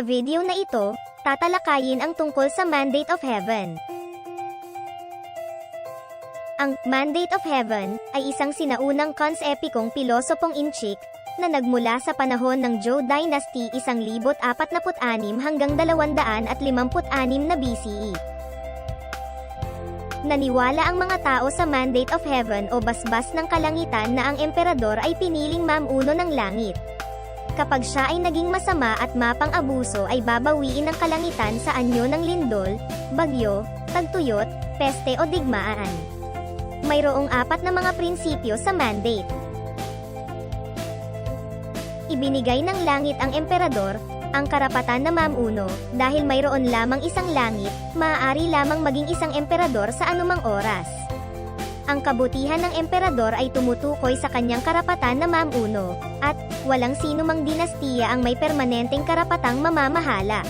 video na ito, tatalakayin ang tungkol sa Mandate of Heaven. Ang Mandate of Heaven ay isang sinaunang konsepikong pilosopong Inchik na nagmula sa panahon ng Zhou Dynasty 1046 hanggang 256 na BCE. Naniwala ang mga tao sa Mandate of Heaven o basbas ng kalangitan na ang emperador ay piniling mamuno ng langit. Kapag siya ay naging masama at mapang-abuso ay babawiin ng kalangitan sa anyo ng lindol, bagyo, tagtuyot, peste o digmaan. Mayroong apat na mga prinsipyo sa mandate. Ibinigay ng langit ang emperador, ang karapatan na mamuno, dahil mayroon lamang isang langit, maaari lamang maging isang emperador sa anumang oras. Ang kabutihan ng emperador ay tumutukoy sa kanyang karapatan na mamuno, at walang sino mang dinastiya ang may permanenteng karapatang mamamahala.